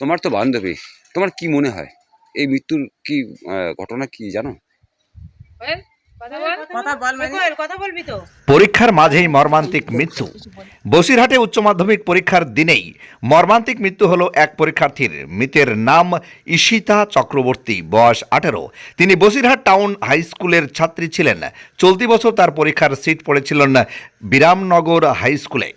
তোমার তো বান্ধবী তোমার কি মনে হয়? এই মৃত্যুর কি ঘটনা কি জানো? কথা বল। কথা বলবি তো। পরীক্ষার মাঝেই মর্মান্তিক মৃত্যু। বসিরহাটে উচ্চ মাধ্যমিক পরীক্ষার দিনেই মর্মান্তিক মৃত্যু হলো এক পরীক্ষার্থীর। মৃতের নাম ঈশিতা চক্রবর্তী বয়স আঠেরো। তিনি বসিরহাট টাউন হাই স্কুলের ছাত্রী ছিলেন। চলতি বছর তার পরীক্ষার সিট পড়েছিলেন বিরামনগর হাই স্কুলে।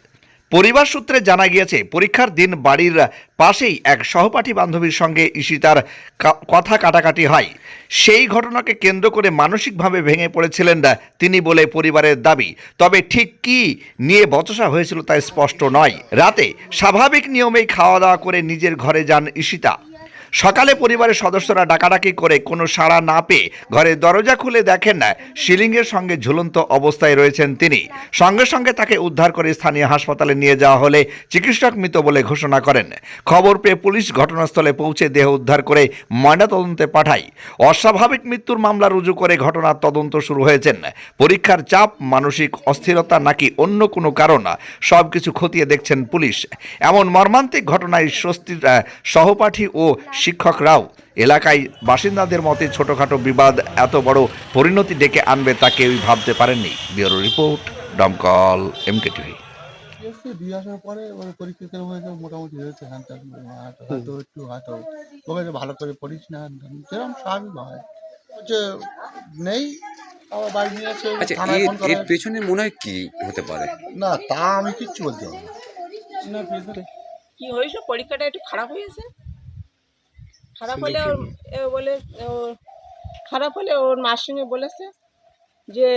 পরিবার সূত্রে জানা গিয়েছে, পরীক্ষার দিন বাড়ির পাশেই এক সহপাঠী বান্ধবীর সঙ্গে ঈশিতার কা- কথা কাটাকাটি হয়। সেই ঘটনাকে কেন্দ্র করে মানসিকভাবে ভেঙে পড়েছিলেন তিনি বলে পরিবারের দাবি। তবে ঠিক কি নিয়ে বচসা হয়েছিল তা স্পষ্ট নয়। রাতে স্বাভাবিক নিয়মেই খাওয়া দাওয়া করে নিজের ঘরে যান ঈশিতা সকালে পরিবারের সদস্যরা ডাকাডাকি করে কোনো সাড়া না পেয়ে ঘরের দরজা খুলে দেখেন না, শিলিংয়ের সঙ্গে ঝুলন্ত অবস্থায় রয়েছেন তিনি। সঙ্গে সঙ্গে তাকে উদ্ধার করে স্থানীয় হাসপাতালে নিয়ে যাওয়া হলে চিকিৎসক মৃত বলে ঘোষণা করেন। খবর পেয়ে পুলিশ ঘটনাস্থলে পৌঁছে দেহ উদ্ধার করে ময়নাতদন্তে পাঠায়। অস্বাভাবিক মৃত্যুর মামলা রুজু করে ঘটনার তদন্ত শুরু হয়েছেন। পরীক্ষার চাপ, মানসিক অস্থিরতা নাকি অন্য কোনো কারণ সব কিছু খতিয়ে দেখছেন পুলিশ। এমন মর্মান্তিক ঘটনায় স্বস্তির সহপাঠী ও শিক্ষকরাও এলাকায় বাসিন্দাদের মতে ছোটখাটো বিবাদ এত বড় পরিণতি ডেকে আনবে তা কেউই ভাবতে পারেননি। Bureau report Domkal MK TV. এসে দিয়ে আসার পরে ওর পরীক্ষা হয়েছে? মোটামুটি হয়েছে তা হয়তো হয়তো একটু হয়তো ওকে ভালো করে পড়িস না যেরকম স্বাভাবিক হয়। হচ্ছে নেই আবার বাড়ি নিয়ে এসে আচ্ছা এর এর পেছনে মনে হয় কি হতে পারে? না তা আমি কিচ্ছু বলতে পারব না। কি হয়েছে? পরীক্ষাটা একটু খারাপ হয়েছে? খারাপ হলে ওর এ বলে ওর খারাপ হলে ওর মার সঙ্গে বলেছে যে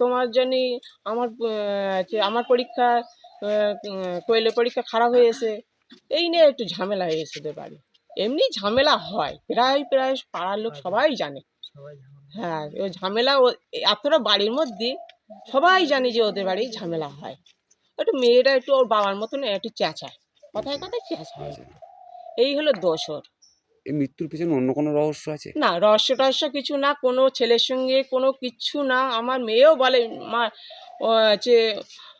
তোমার জন্যই আমার আমার পরীক্ষা কোয়েলের পরীক্ষা খারাপ হয়েছে। এই নিয়ে একটু ঝামেলা হয়েছে ওদের বাড়ি। এমনি ঝামেলা হয়। প্রায় প্রায় পাড়ার লোক সবাই জানে। হ্যাঁ ওই ঝামেলা ও এতটা বাড়ির মধ্যে সবাই জানে যে ওদের বাড়ি ঝামেলা হয়। একটু মেয়েটা একটু ওর বাবার মতন একটু চেঁচায়। কথায় কথায় চেঁচায়। এই হলো দোষ ওর এই মৃত্যুর পেছনে অন্য কোনো রহস্য আছে? না রহস্য টহস্য কিছু না কোনো ছেলের সঙ্গে কোনো কিচ্ছু না আমার মেয়েও বলে মা যে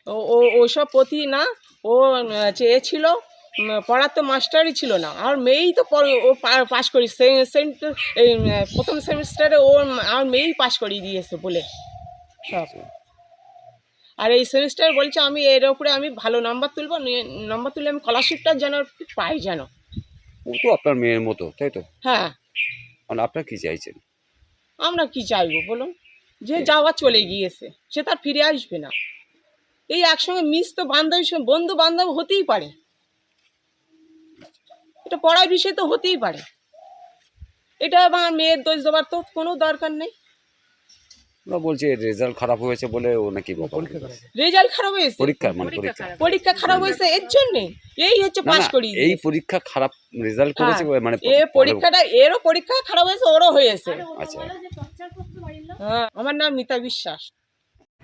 ও- ওসব প্রতি না ও চেয়ে ছিল উম, পড়ার তো মাস্টারই ছিল না আমার মেয়েই তো পড়- ও পাশ করি সে- সেন্ট- এই প্রথম সেমিস্টারে ও আমার মেয়েই পাশ করিয়ে দিয়েছে বলে। সব। আর এই সেমিস্টার বলছে আমি এর উপরে আমি ভালো নাম্বার তুলবো নাম্বার তুলে আমি স্কলারশিপটা যেন পাই যেন। ও তো আপনার মেয়ের মতো তাই তো? হ্যাঁ। মানে আপনার কি চাইছেন? আমরা কি চাইব বলুন? যে যাওয়া চলে গিয়েছে সে তার ফিরে আসবে না। এই একসঙ্গে মিস তো বান্ধবীর সঙ্গে বন্ধু বান্ধব হতেই পারে। এটা পড়ার বিষয় তো হতেই পারে। এটা আমার মেয়ের দোষ দেওয়ার তো কোনো দরকার নেই। ওরা বলছে রেজাল্ট খারাপ হয়েছে বলে ও নাকি রেজাল্ট খারাপ। হয়েছে? পরীক্ষা মানে পরীক্ষা পরীক্ষা। খারাপ। হয়েছে এর জন্য? এই হচ্ছে পাস করি এই পরীক্ষা খারাপ রেজাল্ট করেছে হ্যাঁ, মানে এ পরীক্ষাটা এরও পরীক্ষা খারাপ হয়েছে ওরও হয়েছে। আচ্ছা। হ্যাঁ আমার নাম মিতা বিশ্বাস।